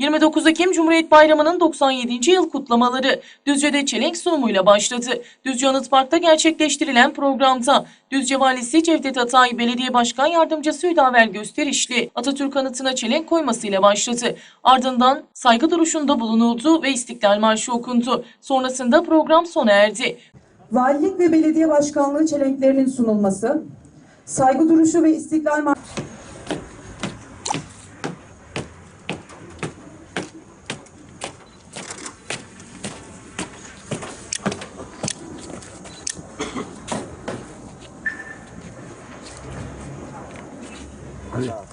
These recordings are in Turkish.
29 Ekim Cumhuriyet Bayramı'nın 97. yıl kutlamaları Düzce'de çelenk sunumuyla başladı. Düzce Anıt Park'ta gerçekleştirilen programda Düzce Valisi Cevdet Atay, Belediye Başkan Yardımcısı Hüdaver Gösterişli Atatürk anıtına çelenk koymasıyla başladı. Ardından saygı duruşunda bulunuldu ve İstiklal Marşı okundu. Sonrasında program sona erdi. Valilik ve belediye başkanlığı çelenklerinin sunulması, saygı duruşu ve istiklal Yeah.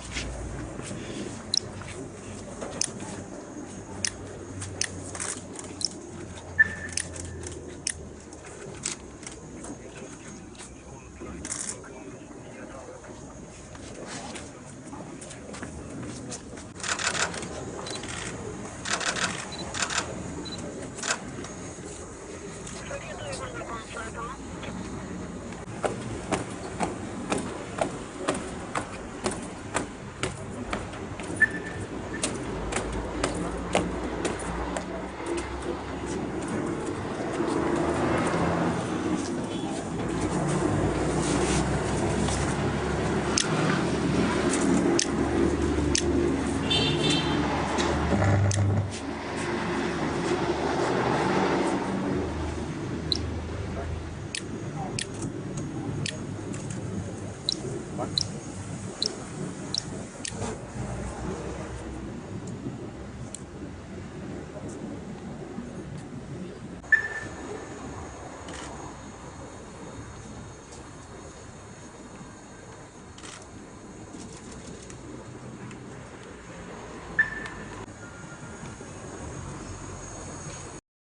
Mark.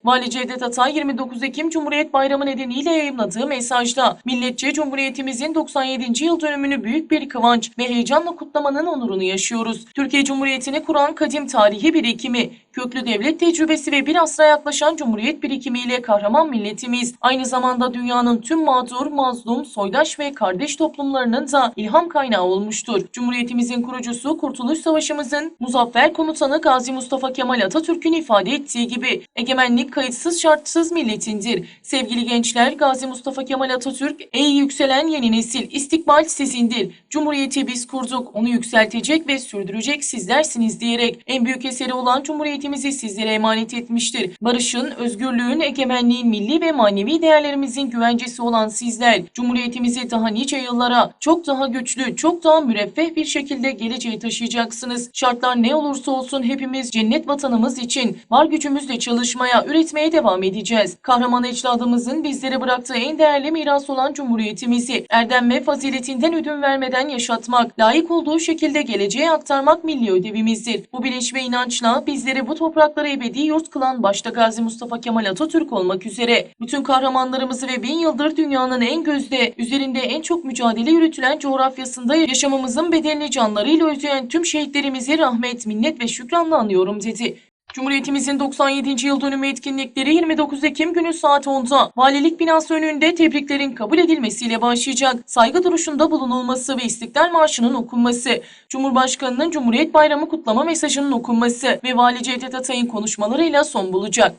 Vali Cevdet Atay 29 Ekim Cumhuriyet Bayramı nedeniyle yayımladığı mesajda milletçe Cumhuriyetimizin 97. yıl dönümünü büyük bir kıvanç ve heyecanla kutlamanın onurunu yaşıyoruz. Türkiye Cumhuriyeti'ni kuran kadim tarihi birikimi, köklü devlet tecrübesi ve bir asra yaklaşan Cumhuriyet birikimiyle kahraman milletimiz aynı zamanda dünyanın tüm mağdur, mazlum, soydaş ve kardeş toplumlarının da ilham kaynağı olmuştur. Cumhuriyetimizin kurucusu Kurtuluş Savaşımızın muzaffer komutanı Gazi Mustafa Kemal Atatürk'ün ifade ettiği gibi egemenlik kayıtsız şartsız milletindir. Sevgili gençler Gazi Mustafa Kemal Atatürk ey yükselen yeni nesil istikbal sizindir. Cumhuriyeti biz kurduk onu yükseltecek ve sürdürecek sizlersiniz diyerek en büyük eseri olan Cumhuriyetimizi sizlere emanet etmiştir. Barışın, özgürlüğün, egemenliğin, milli ve manevi değerlerimizin güvencesi olan sizler Cumhuriyetimizi daha nice yıllara çok daha güçlü, çok daha müreffeh bir şekilde geleceğe taşıyacaksınız. Şartlar ne olursa olsun hepimiz cennet vatanımız için var gücümüzle çalışmaya, üretmeye devam edeceğiz. Kahraman ecdadımızın bizlere bıraktığı en değerli miras olan Cumhuriyetimizi erdem ve faziletinden ödün vermeden yaşatmak, layık olduğu şekilde geleceğe aktarmak milli ödevimizdir. Bu bilinç ve inançla bizleri bu topraklara ebedi yurt kılan başta Gazi Mustafa Kemal Atatürk olmak üzere bütün kahramanlarımızı ve bin yıldır dünyanın en gözde, üzerinde en çok mücadele yürütülen coğrafyasında yaşamımızın bedelini canlarıyla ödeyen tüm şehitlerimizi rahmet, minnet ve şükranla anıyorum dedi. Cumhuriyetimizin 97. yıl dönümü etkinlikleri 29 Ekim günü saat 10'da valilik binası önünde tebriklerin kabul edilmesiyle başlayacak. Saygı duruşunda bulunulması ve İstiklal Marşı'nın okunması, Cumhurbaşkanının Cumhuriyet Bayramı kutlama mesajının okunması ve Vali Cevdet Atay'ın konuşmalarıyla son bulacak.